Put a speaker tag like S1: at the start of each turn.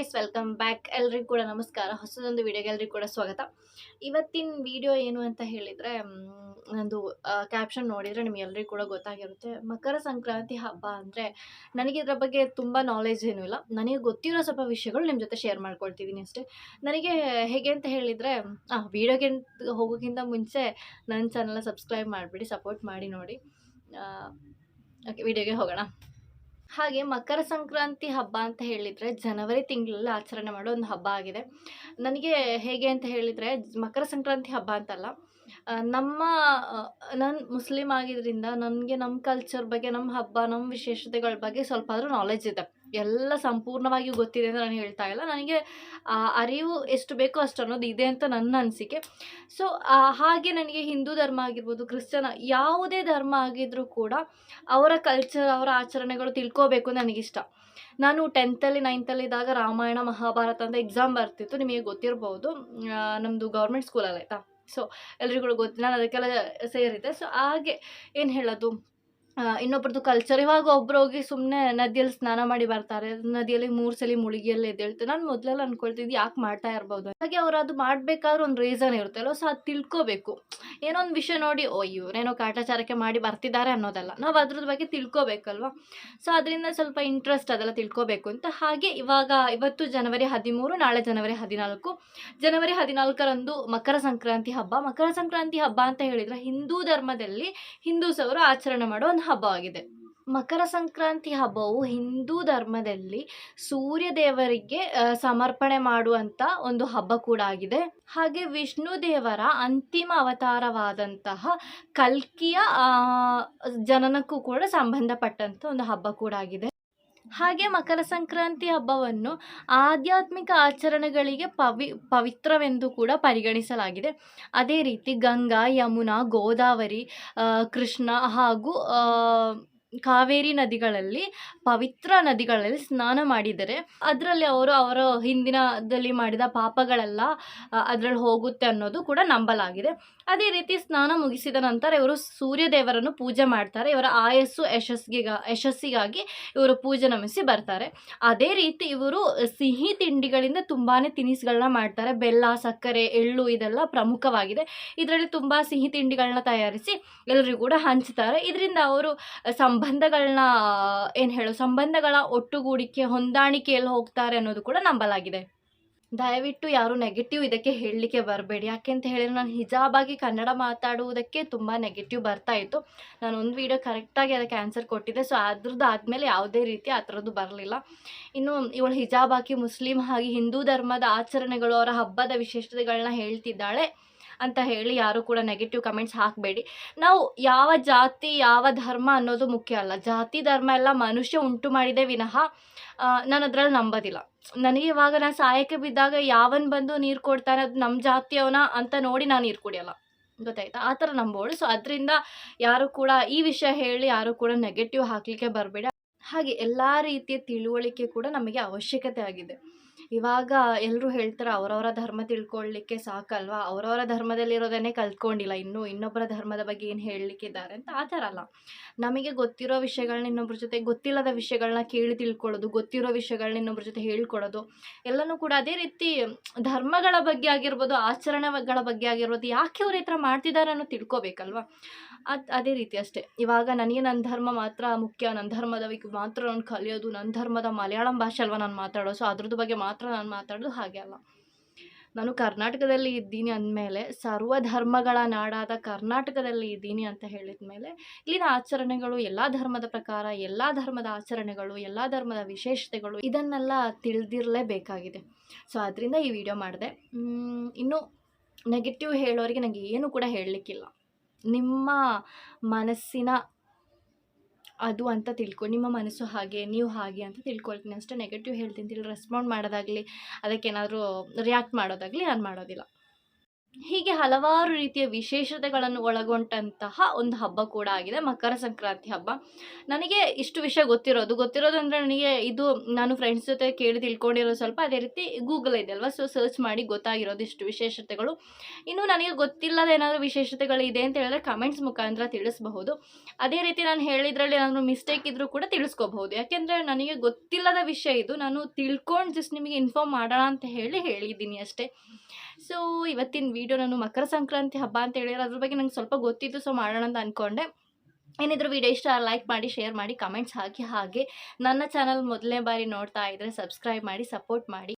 S1: Guys welcome back ಎಲ್ರಿಗೂ ಕೂಡ ನಮಸ್ಕಾರ. ಹೊಸದೊಂದು ವಿಡಿಯೋಗೆ ಎಲ್ರಿಗೂ ಕೂಡ ಸ್ವಾಗತ. ಇವತ್ತಿನ ವಿಡಿಯೋ ಏನು ಅಂತ ಹೇಳಿದರೆ ನಂದು ಕ್ಯಾಪ್ಷನ್ ನೋಡಿದರೆ ನಿಮ್ಗೆ ಎಲ್ರಿಗೂ ಕೂಡ ಗೊತ್ತಾಗಿರುತ್ತೆ. ಮಕರ ಸಂಕ್ರಾಂತಿ ಹಬ್ಬ ಅಂದರೆ ನನಗೆ ಇದರ ಬಗ್ಗೆ ತುಂಬ ನಾಲೆಜ್ ಏನೂ ಇಲ್ಲ. ನನಗೆ ಗೊತ್ತಿರೋ ಸ್ವಲ್ಪ ವಿಷಯಗಳು ನಿಮ್ಮ ಜೊತೆ ಶೇರ್ ಮಾಡ್ಕೊಳ್ತಿದ್ದೀನಿ ಅಷ್ಟೇ. ನನಗೆ ಹೇಗೆ ಅಂತ ಹೇಳಿದರೆ ಹಾಂ ವೀಡಿಯೋಗೆ ಹೋಗೋಕ್ಕಿಂತ ಮುಂಚೆ ನನ್ನ ಚಾನಲ್ನ ಸಬ್ಸ್ಕ್ರೈಬ್ ಮಾಡಿಬಿಡಿ ಸಪೋರ್ಟ್ ಮಾಡಿ ನೋಡಿ. ಓಕೆ ವಿಡಿಯೋಗೆ ಹೋಗೋಣ. ಹಾಗೆ ಮಕರ ಸಂಕ್ರಾಂತಿ ಹಬ್ಬ ಅಂತ ಹೇಳಿದರೆ ಜನವರಿ ತಿಂಗಳಲ್ಲಿ ಆಚರಣೆ ಮಾಡೋ ಒಂದು ಹಬ್ಬ ಆಗಿದೆ. ನನಗೆ ಹೇಗೆ ಅಂತ ಹೇಳಿದರೆ ಮಕರ ಸಂಕ್ರಾಂತಿ ಹಬ್ಬ ಅಂತಲ್ಲ ನಮ್ಮ ನಾನು ಮುಸ್ಲಿಮ್ ಆಗಿದ್ದರಿಂದ ನನಗೆ ನಮ್ಮ ಕಲ್ಚರ್ ಬಗ್ಗೆ ನಮ್ಮ ಹಬ್ಬ ನಮ್ಮ ವಿಶೇಷತೆಗಳ ಬಗ್ಗೆ ಸ್ವಲ್ಪ ಆದರೂ ನಾಲೆಜ್ ಇದೆ. ಎಲ್ಲ ಸಂಪೂರ್ಣವಾಗಿ ಗೊತ್ತಿದೆ ಅಂತ ನಾನು ಹೇಳ್ತಾ ಇಲ್ಲ. ನನಗೆ ಅರಿವು ಎಷ್ಟು ಬೇಕೋ ಅಷ್ಟು ಅನ್ನೋದು ಇದೆ ಅಂತ ನನ್ನ ಅನಿಸಿಕೆ. ಸೊ ಹಾಗೆ ನನಗೆ ಹಿಂದೂ ಧರ್ಮ ಆಗಿರ್ಬೋದು ಕ್ರಿಶ್ಚನ ಯಾವುದೇ ಧರ್ಮ ಆಗಿದ್ರೂ ಕೂಡ ಅವರ ಕಲ್ಚರ್ ಅವರ ಆಚರಣೆಗಳು ತಿಳ್ಕೋಬೇಕು ನನಗಿಷ್ಟ. ನಾನು ಟೆಂತಲ್ಲಿ ನೈನ್ತಲ್ಲಿ ಇದ್ದಾಗ ರಾಮಾಯಣ, ಮಹಾಭಾರತ ಅಂತ ಎಕ್ಸಾಮ್ ಬರ್ತಿತ್ತು. ನಿಮಗೆ ಗೊತ್ತಿರ್ಬೋದು. ನಮ್ಮದು ಗೌರ್ಮೆಂಟ್ ಸ್ಕೂಲಲ್ಲಿ ಆಯಿತಾ? ಸೊ ಎಲ್ರಿಗೂ ಗೊತ್ತು ನಾನು ಅದಕ್ಕೆಲ್ಲ ಸೇರಿದ್ದೆ. ಸೊ ಹಾಗೆ ಏನು ಹೇಳೋದು? ಇನ್ನೊಬ್ರದ್ದು ಕಲ್ಚರ್ ಇವಾಗ ಒಬ್ರು ಹೋಗಿ ಸುಮ್ಮನೆ ನದಿಯಲ್ಲಿ ಸ್ನಾನ ಮಾಡಿ ಬರ್ತಾರೆ. ನದಿಯಲ್ಲಿ ಮೂರು ಸಲ ಮುಳುಗಿಯಲ್ಲಿ ಎದ್ದೇಳ್ತಾರೆ. ನಾನು ಮೊದಲೆಲ್ಲ ಅನ್ಕೊಳ್ತಿದ್ದೆ ಯಾಕೆ ಮಾಡ್ತಾ ಇರ್ಬೋದು. ಹಾಗೆ ಅವ್ರು ಅದು ಮಾಡಬೇಕಾದ್ರೆ ಒಂದು ರೀಸನ್ ಇರುತ್ತಲ್ಲ ಸೊ ಅದು ತಿಳ್ಕೊಬೇಕು. ಏನೋ ಒಂದು ವಿಷಯ ನೋಡಿ ಓ ಇವರೇನೋ ಕಾಟಾಚಾರಕ್ಕೆ ಮಾಡಿ ಬರ್ತಿದ್ದಾರೆ ಅನ್ನೋದಲ್ಲ. ನಾವು ಅದ್ರದ್ದು ಬಗ್ಗೆ ತಿಳ್ಕೊಬೇಕಲ್ವಾ? ಸೊ ಅದರಿಂದ ಸ್ವಲ್ಪ ಇಂಟ್ರೆಸ್ಟ್ ಅದೆಲ್ಲ ತಿಳ್ಕೊಬೇಕು ಅಂತ. ಹಾಗೆ ಇವಾಗ ಇವತ್ತು ಜನವರಿ ಹದಿಮೂರು, ನಾಳೆ ಜನವರಿ ಹದಿನಾಲ್ಕು. ಜನವರಿ ಹದಿನಾಲ್ಕರಂದು ಮಕರ ಸಂಕ್ರಾಂತಿ ಹಬ್ಬ. ಮಕರ ಸಂಕ್ರಾಂತಿ ಹಬ್ಬ ಅಂತ ಹೇಳಿದರೆ ಹಿಂದೂ ಧರ್ಮದಲ್ಲಿ ಹಿಂದೂಸ್ ಅವರು ಆಚರಣೆ ಮಾಡೋ ಒಂದು ಹಬ್ಬವಾಗಿದೆ. ಮಕರ ಸಂಕ್ರಾಂತಿ ಹಬ್ಬವು ಹಿಂದೂ ಧರ್ಮದಲ್ಲಿ ಸೂರ್ಯ ದೇವರಿಗೆ ಸಮರ್ಪಣೆ ಮಾಡುವಂಥ ಒಂದು ಹಬ್ಬ ಕೂಡ ಆಗಿದೆ. ಹಾಗೆ ವಿಷ್ಣು ದೇವರ ಅಂತಿಮ ಅವತಾರವಾದಂತಹ ಕಲ್ಕಿಯ ಜನನಕ್ಕೂ ಕೂಡ ಸಂಬಂಧಪಟ್ಟಂಥ ಒಂದು ಹಬ್ಬ ಕೂಡ ಆಗಿದೆ. ಹಾಗೆ ಮಕರ ಸಂಕ್ರಾಂತಿ ಹಬ್ಬವನ್ನು ಆಧ್ಯಾತ್ಮಿಕ ಆಚರಣೆಗಳಿಗೆ ಪವಿ, ಪವಿತ್ರವೆಂದು ಕೂಡ ಪರಿಗಣಿಸಲಾಗಿದೆ. ಅದೇ ರೀತಿ ಗಂಗಾ, ಯಮುನಾ, ಗೋದಾವರಿ ಕೃಷ್ಣ ಹಾಗೂ ಕಾವೇರಿ ನದಿಗಳಲ್ಲಿ, ಪವಿತ್ರ ನದಿಗಳಲ್ಲಿ ಸ್ನಾನ ಮಾಡಿದರೆ ಅದರಲ್ಲಿ ಅವರು ಅವರ ಹಿಂದಿನದಲ್ಲಿ ಮಾಡಿದ ಪಾಪಗಳೆಲ್ಲ ಅದರಲ್ಲಿ ಹೋಗುತ್ತೆ ಅನ್ನೋದು ಕೂಡ ನಂಬಲಾಗಿದೆ. ಅದೇ ರೀತಿ ಸ್ನಾನ ಮುಗಿಸಿದ ನಂತರ ಇವರು ಸೂರ್ಯ ದೇವರನ್ನು ಪೂಜೆ ಮಾಡ್ತಾರೆ. ಇವರ ಆಯಸ್ಸು ಯಶಸ್ಸಿಗ, ಯಶಸ್ಸಿಗಾಗಿ ಇವರು ಪೂಜೆ ನಮಿಸಿ ಬರ್ತಾರೆ. ಅದೇ ರೀತಿ ಇವರು ಸಿಹಿ ತಿಂಡಿಗಳಿಂದ ತುಂಬಾ ತಿನಿಸುಗಳನ್ನ ಮಾಡ್ತಾರೆ. ಬೆಲ್ಲ, ಸಕ್ಕರೆ, ಎಳ್ಳು ಇದೆಲ್ಲ ಪ್ರಮುಖವಾಗಿದೆ. ಇದರಲ್ಲಿ ತುಂಬ ಸಿಹಿ ತಿಂಡಿಗಳನ್ನ ತಯಾರಿಸಿ ಎಲ್ಲರಿಗೂ ಕೂಡ ಹಂಚ್ತಾರೆ. ಇದರಿಂದ ಅವರು ಸಂಬಂಧಗಳನ್ನ ಏನು ಹೇಳೋ, ಸಂಬಂಧಗಳ ಒಟ್ಟುಗೂಡಿಕೆ, ಹೊಂದಾಣಿಕೆಯಲ್ಲಿ ಹೋಗ್ತಾರೆ ಅನ್ನೋದು ಕೂಡ ನಂಬಲಾಗಿದೆ. ದಯವಿಟ್ಟು ಯಾರು ನೆಗೆಟಿವ್ ಇದಕ್ಕೆ ಹೇಳಲಿಕ್ಕೆ ಬರಬೇಡಿ. ಯಾಕೆ ಅಂತ ಹೇಳಿದ್ರೆ ನಾನು ಹಿಜಾಬಾಗಿ ಕನ್ನಡ ಮಾತಾಡುವುದಕ್ಕೆ ತುಂಬ ನೆಗೆಟಿವ್ ಬರ್ತಾ ಇತ್ತು. ನಾನು ಒಂದು ವೀಡಿಯೋ ಕರೆಕ್ಟಾಗಿ ಅದಕ್ಕೆ ಆನ್ಸರ್ ಕೊಟ್ಟಿದ್ದೆ. ಸೊ ಅದ್ರದ್ದು ಆದಮೇಲೆ ಯಾವುದೇ ರೀತಿ ಆ ಥರದ್ದು ಬರಲಿಲ್ಲ. ಇನ್ನು ಇವಳು ಹಿಜಾಬ್ ಹಾಕಿ ಮುಸ್ಲಿಂ ಆಗಿ ಹಿಂದೂ ಧರ್ಮದ ಆಚರಣೆಗಳು, ಅವರ ಹಬ್ಬದ ವಿಶೇಷತೆಗಳನ್ನ ಹೇಳ್ತಿದ್ದಾಳೆ. ಅಂತ ಹೇಳಿ ಯಾರು ಕೂಡ ನೆಗೆಟಿವ್ ಕಮೆಂಟ್ಸ್ ಹಾಕಬೇಡಿ. ನಾವು ಯಾವ ಜಾತಿ, ಯಾವ ಧರ್ಮ ಅನ್ನೋದು ಮುಖ್ಯ ಅಲ್ಲ. ಜಾತಿ, ಧರ್ಮ ಎಲ್ಲ ಮನುಷ್ಯ ಉಂಟು ಮಾಡಿದೆ ವಿನಃ ನಾನು ಅದರಲ್ಲಿ ನಂಬೋದಿಲ್ಲ. ನನಗೆ ಇವಾಗ ನಾನು ಸಹಾಯಕ್ಕೆ ಬಿದ್ದಾಗ ಯಾವನ್ ಬಂದು ನೀರು ಕೊಡ್ತಾನೆ ಅದು ನಮ್ಮ ಜಾತಿಯವನ ಅಂತ ನೋಡಿ ನಾನು ನೀರು ಕುಡಿಯಲ್ಲ. ಗೊತ್ತಾಯ್ತಾ? ಆ ಥರ ನಂಬೋಳು. ಸೊ ಅದರಿಂದ ಯಾರು ಕೂಡ ಈ ವಿಷಯ ಹೇಳಿ ಯಾರು ಕೂಡ ನೆಗೆಟಿವ್ ಹಾಕಲಿಕ್ಕೆ ಬರಬೇಡ. ಹಾಗೆ ಎಲ್ಲ ರೀತಿಯ ತಿಳುವಳಿಕೆ ಕೂಡ ನಮಗೆ ಅವಶ್ಯಕತೆ ಆಗಿದೆ. ಇವಾಗ ಎಲ್ಲರೂ ಹೇಳ್ತಾರೆ ಅವರವರ ಧರ್ಮ ತಿಳ್ಕೊಳ್ಳಿಕ್ಕೆ ಸಾಕಲ್ವಾ? ಅವರವರ ಧರ್ಮದಲ್ಲಿರೋದನ್ನೇ ಕಲ್ತ್ಕೊಂಡಿಲ್ಲ. ಇನ್ನು ಇನ್ನೊಬ್ಬರ ಧರ್ಮದ ಬಗ್ಗೆ ಏನು ಹೇಳಲಿಕ್ಕಿದ್ದಾರೆ ಅಂತ ಆ ಥರ ಅಲ್ಲ. ನಮಗೆ ಗೊತ್ತಿರೋ ವಿಷಯಗಳನ್ನ ಇನ್ನೊಬ್ಬರ ಜೊತೆ ಗೊತ್ತಿಲ್ಲದ ವಿಷಯಗಳನ್ನ ಕೇಳಿ ತಿಳ್ಕೊಳ್ಳೋದು, ಗೊತ್ತಿರೋ ವಿಷಯಗಳನ್ನ ಇನ್ನೊಬ್ಬರ ಜೊತೆ ಹೇಳ್ಕೊಡೋದು, ಎಲ್ಲನೂ ಕೂಡ ಅದೇ ರೀತಿ ಧರ್ಮಗಳ ಬಗ್ಗೆ ಆಗಿರ್ಬೋದು, ಆಚರಣೆಗಳ ಬಗ್ಗೆ ಆಗಿರ್ಬೋದು, ಯಾಕೆ ಅವ್ರ ಈ ಥರ ಮಾಡ್ತಿದ್ದಾರೆ ಅನ್ನೋ ತಿಳ್ಕೊಬೇಕಲ್ವಾ? ಅದು ಅದೇ ರೀತಿ ಅಷ್ಟೇ. ಇವಾಗ ನನಗೆ ನನ್ನ ಧರ್ಮ ಮಾತ್ರ ಮುಖ್ಯ. ನನ್ನ ಧರ್ಮದ ಮಾತ್ರ ನಾನು ಕಲಿಯೋದು ನನ್ನ ಧರ್ಮದ ಮಲಯಾಳಂ ಭಾಷೆ ಅಲ್ವಾ ನಾನು ಮಾತಾಡೋ ಸೊ ಅದ್ರದ್ದು ಬಗ್ಗೆ ಮಾತ್ರ ನಾನು ಮಾತಾಡೋದು ಹಾಗೆ ಅಲ್ಲ. ನಾನು ಕರ್ನಾಟಕದಲ್ಲಿ ಇದ್ದೀನಿ ಅಂದಮೇಲೆ, ಸರ್ವ ಧರ್ಮಗಳ ನಾಡಾದ ಕರ್ನಾಟಕದಲ್ಲಿ ಇದ್ದೀನಿ ಅಂತ ಹೇಳಿದ ಮೇಲೆ ಇಲ್ಲಿನ ಆಚರಣೆಗಳು, ಎಲ್ಲ ಧರ್ಮದ ಪ್ರಕಾರ, ಎಲ್ಲ ಧರ್ಮದ ಆಚರಣೆಗಳು, ಎಲ್ಲ ಧರ್ಮದ ವಿಶೇಷತೆಗಳು, ಇದನ್ನೆಲ್ಲ ತಿಳಿದಿರಲೇಬೇಕಾಗಿದೆ. ಸೊ ಅದರಿಂದ ಈ ವಿಡಿಯೋ ಮಾಡಿದೆ. ಇನ್ನು ನೆಗೆಟಿವ್ ಹೇಳೋರಿಗೆ ನನಗೆ ಏನು ಕೂಡ ಹೇಳಲಿಕ್ಕಿಲ್ಲ. ನಿಮ್ಮ ಮನಸ್ಸಿನ ಅದು ಅಂತ ತಿಳ್ಕೊ, ನಿಮ್ಮ ಮನಸ್ಸು ಹಾಗೆ, ನೀವು ಹಾಗೆ ಅಂತ ತಿಳ್ಕೊಳ್ತೀನಿ. ಅಷ್ಟೇ ನೆಗೆಟಿವ್ ಹೇಳ್ತೀನಿ. ತಿಳಿ ರೆಸ್ಪಾಂಡ್ ಮಾಡೋದಾಗಲಿ, ಅದಕ್ಕೇನಾದರೂ ರಿಯಾಕ್ಟ್ ಮಾಡೋದಾಗಲಿ, ನಾನು ಮಾಡೋದಿಲ್ಲ. ಹೀಗೆ ಹಲವಾರು ರೀತಿಯ ವಿಶೇಷತೆಗಳನ್ನು ಒಳಗೊಂಡಂತಹ ಒಂದು ಹಬ್ಬ ಕೂಡ ಆಗಿದೆ, ಮಕರ ಸಂಕ್ರಾಂತಿ ಹಬ್ಬ. ನನಗೆ ಇಷ್ಟು ವಿಷಯ ಗೊತ್ತಿರೋದು. ಗೊತ್ತಿರೋದು ಅಂದರೆ ನನಗೆ ಇದು ನಾನು ಫ್ರೆಂಡ್ಸ್ ಜೊತೆ ಕೇಳಿ ತಿಳ್ಕೊಂಡಿರೋ ಸ್ವಲ್ಪ ಅದೇ ರೀತಿ ಗೂಗಲ್ ಇದೆ ಅಲ್ವಾ? ಸೊ ಸರ್ಚ್ ಮಾಡಿ ಗೊತ್ತಾಗಿರೋದು ಇಷ್ಟು ವಿಶೇಷತೆಗಳು. ಇನ್ನು ನನಗೆ ಗೊತ್ತಿಲ್ಲದ ಏನಾದರೂ ವಿಶೇಷತೆಗಳಿದೆ ಅಂತ ಹೇಳಿದ್ರೆ ಕಮೆಂಟ್ಸ್ ಮುಖಾಂತರ ತಿಳಿಸಬಹುದು. ಅದೇ ರೀತಿ ನಾನು ಹೇಳಿದ್ರಲ್ಲಿ ಏನಾದರೂ ಮಿಸ್ಟೇಕ್ ಇದ್ದರೂ ಕೂಡ ತಿಳಿಸ್ಕೋಬಹುದು. ಯಾಕೆಂದರೆ ನನಗೆ ಗೊತ್ತಿಲ್ಲದ ವಿಷಯ ಇದು. ನಾನು ತಿಳ್ಕೊಂಡು ಜಸ್ಟ್ ನಿಮಗೆ ಇನ್ಫಾರ್ಮ್ ಮಾಡೋಣ ಅಂತ ಹೇಳಿ ಹೇಳಿದ್ದೀನಿ ಅಷ್ಟೇ. ಸೊ ಇವತ್ತಿನ ವೀಡಿಯೋ ನಾನು ಮಕರ ಸಂಕ್ರಾಂತಿ ಹಬ್ಬ ಅಂತ ಹೇಳಿದ್ರೆ ಅದ್ರ ಬಗ್ಗೆ ನಂಗೆ ಸ್ವಲ್ಪ ಗೊತ್ತಿತ್ತು. ಸೊ ಮಾಡೋಣ ಅಂತ ಅಂದ್ಕೊಂಡೆ ಏನಿದ್ರು ವಿಡಿಯೋ ಇಷ್ಟ ಲೈಕ್ ಮಾಡಿ ಶೇರ್ ಮಾಡಿ ಕಮೆಂಟ್ಸ್ ಹಾಕಿ ಹಾಗೆ ನನ್ನ ಚಾನಲ್ ಮೊದಲನೇ ಬಾರಿ ನೋಡ್ತಾ ಇದ್ದರೆ ಸಬ್ಸ್ಕ್ರೈಬ್ ಮಾಡಿ ಸಪೋರ್ಟ್ ಮಾಡಿ.